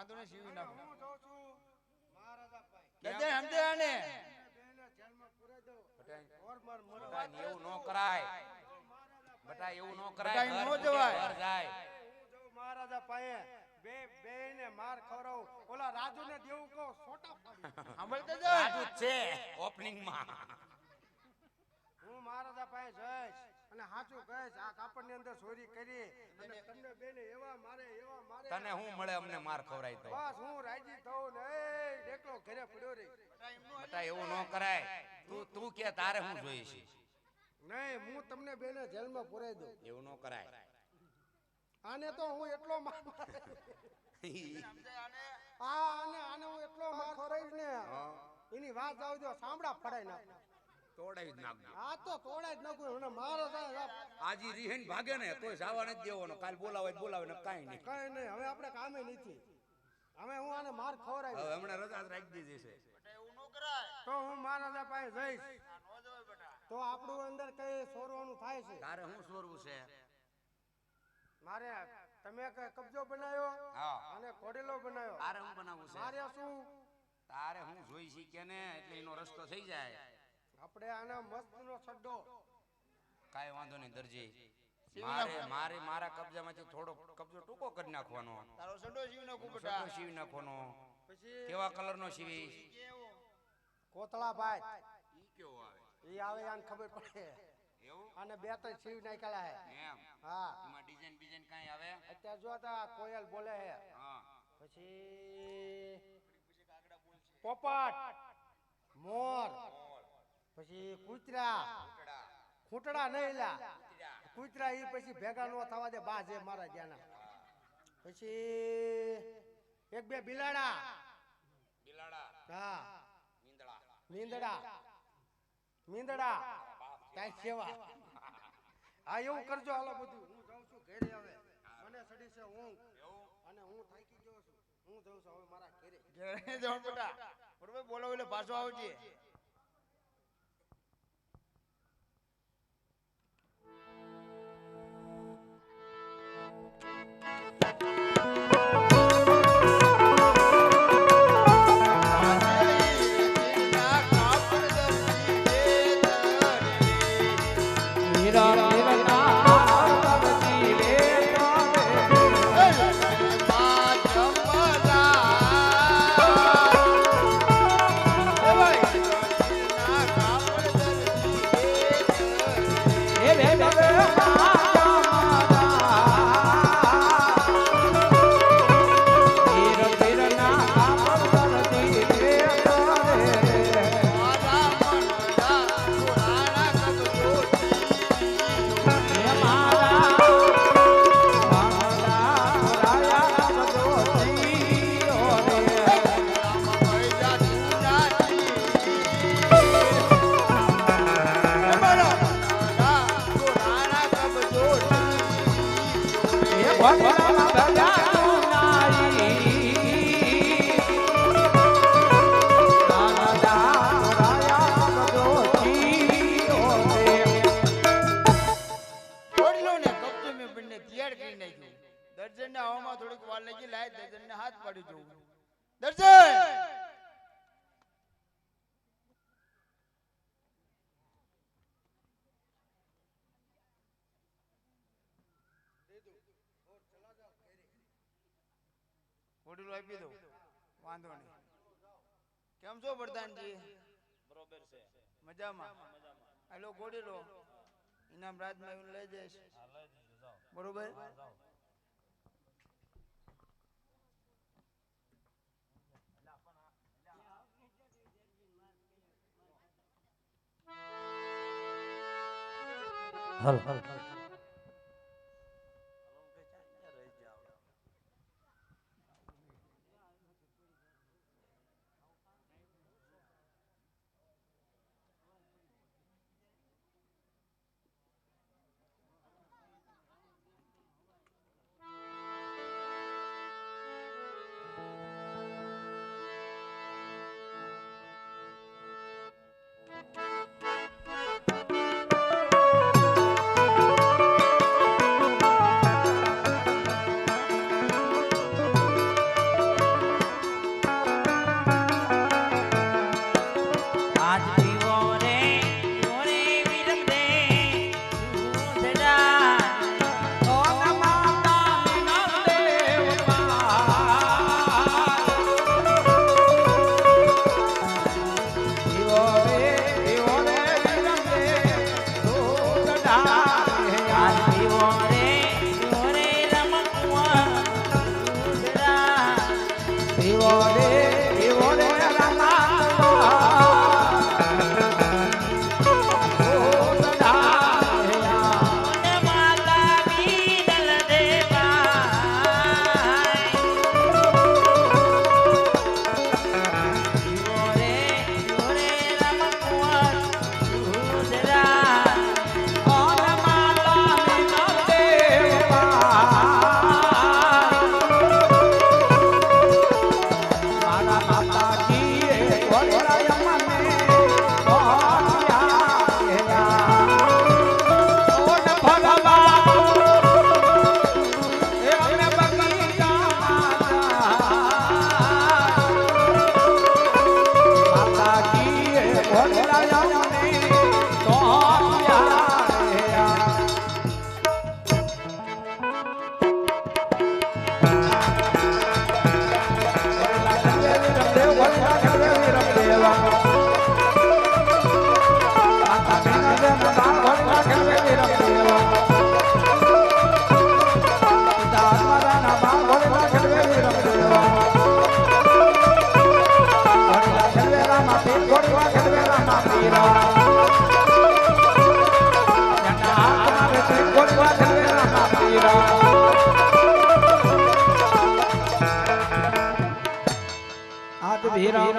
વાંધો ને સીવી નાખો હું જાઉં છું. આને. બટા, એવું ન કરાય. બટા એવું ન કરાય. બટા, એવું ઘર ન જવાય. ઘર જાય. હું મહારાજા પાસે. બે માર. ઓલા દેવું કહું, રાજુ હું મહારાજા જઈશ અને સાચું કહીશ. આ કાપડની અંદર ચોરી કરી. અને તમને બેને એવા મારે તને હું મળે અમને માર ખવરાય તો? બસ હું રાજી થઉં ને એ ઘરે પડ્યો રે. બટા એવું ન કરાય. તું તું કે તારે હું જોઈ છે નહીં હું તમને બેને જેલમાં પુરાઈ દઉં. એવું ન કરાય. આને તો હું એટલો માર આને આ આને આને હું એટલો માર ખવડાવીશ ને. એની વાત આવજો સાંભળા ફડાઈ નાખ. તોડાવી જ નાખજો. આ તો તોડાઈ જ નાખું મને મારો આજી રીહેન ભાગે ને કોઈ જવા નથી દેવાનો. કાલ બોલાવે બોલાવે ને કાઈ નહીં. કાઈ નહીં હવે આપણે કામે નથી. હવે હું આને માર ખવડાવી હવે હમણાં રજા રાખી દીધી છે. બેટા એવું ન કરાય. તો હું મહારાજા પાસે જઈશ. આ નો જવાય બેટા. તો આપણું અંદર કઈ સોરવાનું થાય છે? તારે શું સોરવું છે? મારે તમે કઈ કબજો બનાવ્યો? હા. અને કોડેલો બનાવ્યો? તારે હું બનાવું છે? મારે શું? તારે હું જોઈ શીખે ને એટલે એનો રસ્તો થઈ જાય. આપણે આના મસ્ત નો છડ્ડો. કાઈ વાંધો નહીં દરજી. મારે મારે મારા કબજામાંથી થોડો કબજો ટૂંકો કરી નાખવાનો. તારો સંડો સીવી નાખું બેટા સડો સીવી નાખવાનો. પછી કેવા કલરનો કેવો કોતળા ભાઈ ઈ કેવો? આવે? એ આવે આને ખબર પડે. એવું? અને બે ત્રણ સીવ નાખેલા હે. એમ? હા. એમાં ડિઝાઇન બીજાઇન કાંઈ આવે? અત્યારે જો તા કોયલ બોલે હે. હા. પછી પોપટ. મોર. પછી કૂતરા. ખૂટડા નહીં લા કૂતરા એ પછી ભેગા નો થવા દે બા મારા જ્યાંના પછી એક બે બિલાડા. બિલાડા. હા. કાંઈ સેવા. હા એવું કરજો હાલો બધું. હું જાઉં છું ઘેરે હવે. મને સડી છે ઊંઘ અને હું થાકી ગયો છું. હું જાઉં છું હવે મારા ઘેરે. ઘરે જવાનું બેટા. બરોબર બોલો એટલે પાછો આવજે. દર્શન જોવું. દર્શન! ઘોડીલું આપી દઉં વાંધો નહીં. કેમ છો પ્રધાનજી? બરોબર છે. મજામાં? હાલો ઘોડીલો ઇનામ રાજમાં લઈ જઈશ. હા લઈ જજો જાઓ. બરોબર? હલ. હલ આજ વિરામ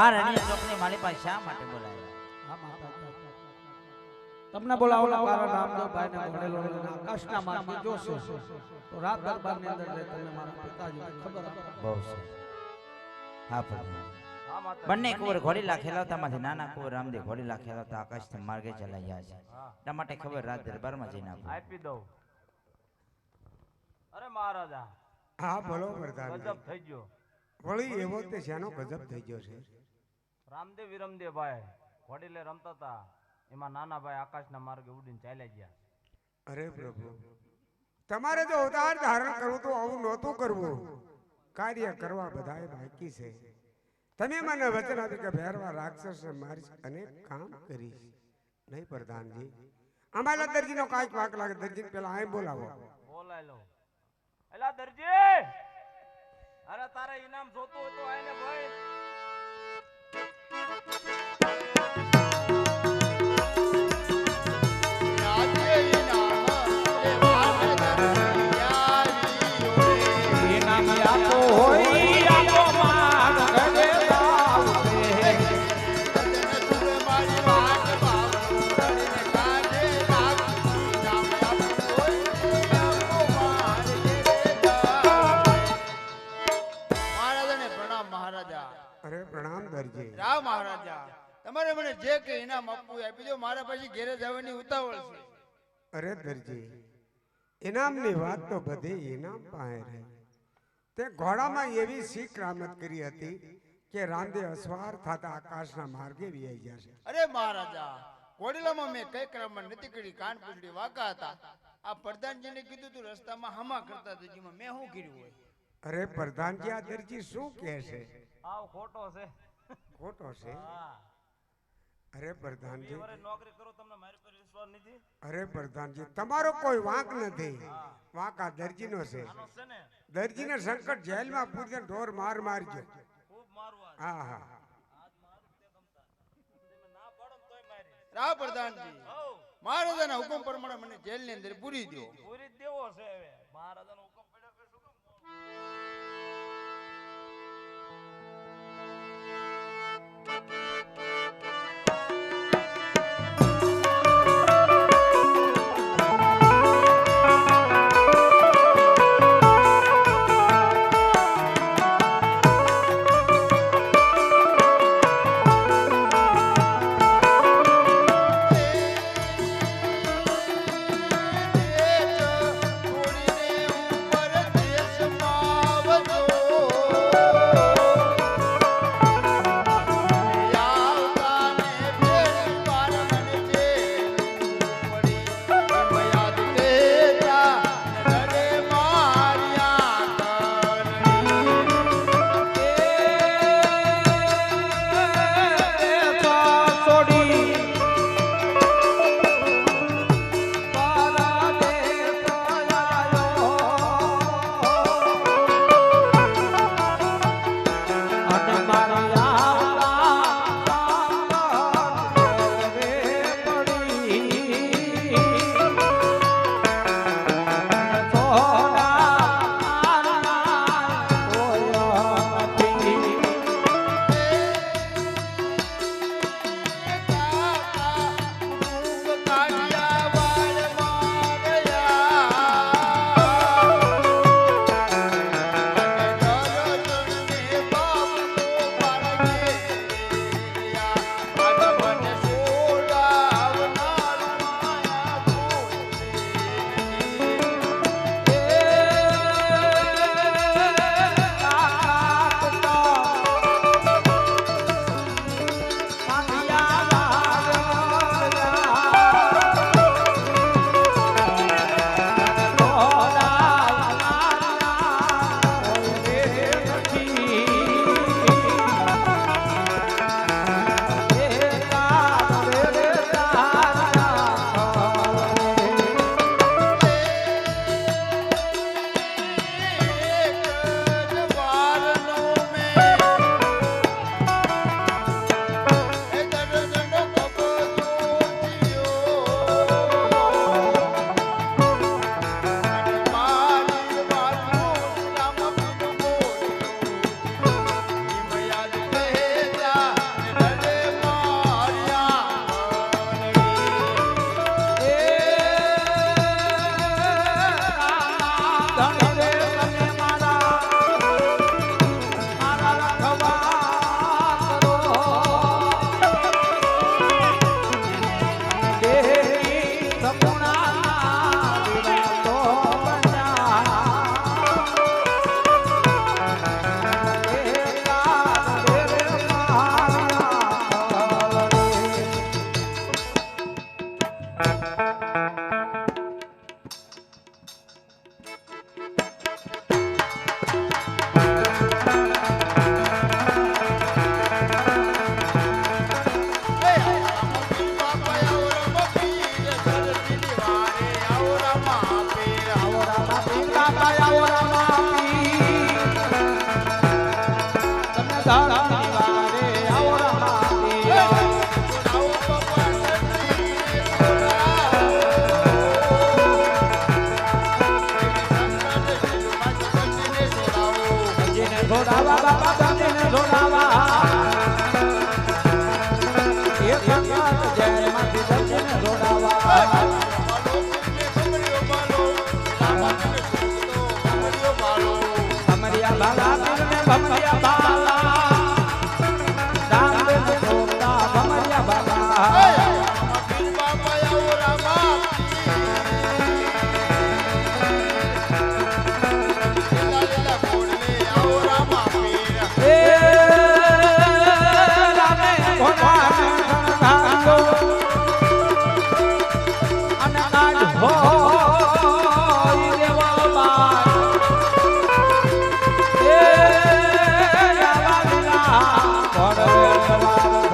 આ રણિયા ચોકની મારી પાસે શા માટે બોલાવ્યા તમને બોલાવવાનું કારણ રામદેવભાઈ ને ભણેલો આકાશના માર્ગે જોશે. તો રાત દરબારની અંદર જે તમે મારા પિતાજી ખબર બહુ સરસ. હા પ્રભુ હા માતા. બંને કુંવર ઘોડીલા ખેલાવતા માંથી નાના કુંવર રામદેવ ઘોડીલા ખેલાવતા આકાશ માર્ગે ચલાઈ ગયા છે એટલા માટે ખબર રાત દરબારમાં જઈને આપો. આપી દઉં. અરે મહારાજા. હા બોલો પ્રધાન ગજબ થઈ ગયો. વળી એવો તે શાનો ગજબ થઈ ગયો છે? રામદેવ વિરમદેવ ભાઈ વડીલે રમતા હતા એમાં નાના ભાઈ આકાશના માર્ગે ઉડીને ચાલ્યા ગયા. અરે પ્રભુ તમારે જો અવતાર ધારણ કરવું તો આવું નહોતું કરવું. કાર્ય કરવા બધાએ બાકી છે. તમે મને વચન આપ્યું કે ભેરવા રાક્ષસ મારી અને કામ કરીશ. નહીં પ્રધાનજી અમારા દરજીનો કાંઈક વાક લાગે. દરજી પેલા આય બોલાવો. બોલાય લો એલા દરજી! ઇનામ જોતું હોય તો ભાઈ દરજી રામ મહારાજા. તમારે મને જે કે ઇનામ આપવું આપી દો મારા પછી ઘેરે જવાની ઉતાવળ છે. અરે દરજી ઇનામની વાત તો બધી ઇનામ પાસે રહે. તે ઘોડામાં એવી શીખ રામત કરી હતી કે રાંદે અસવાર થતા આકાશના માર્ગે વિયાઈ જશે. અરે મહારાજા કોડીલામાં મેં કઈ ક્રમમાં નથી કરી કાન પૂંછડી વાંકા હતા. આ પ્રધાનજીને કીધું તું રસ્તામાં હમા કરતા હતા મેં શું કર્યું હોય? અરે પ્રધાનજી આ દરજી શું કહે છે? આવ ખોટો છે. ખોટો છે. અરે પ્રધાનજી. નોકરી કરો તમને મારી પર વિશ્વાસ નથી? અરે પ્રધાનજી તમારો કોઈ વાંક નથી. વાંક આ દરજીનો છે. ને? દરજીને સંકટ જેલમાં પૂરજે ઢોર માર મારજો. ખૂબ મારવા. હા હા. તમે ના પાડો ને તોય મારી. રા પ્રધાનજી. મહારાજાના હુકમ પ્રમાણે મને જેલની અંદર પૂરી દો પૂરી દેવો છે હવે. મહારાજા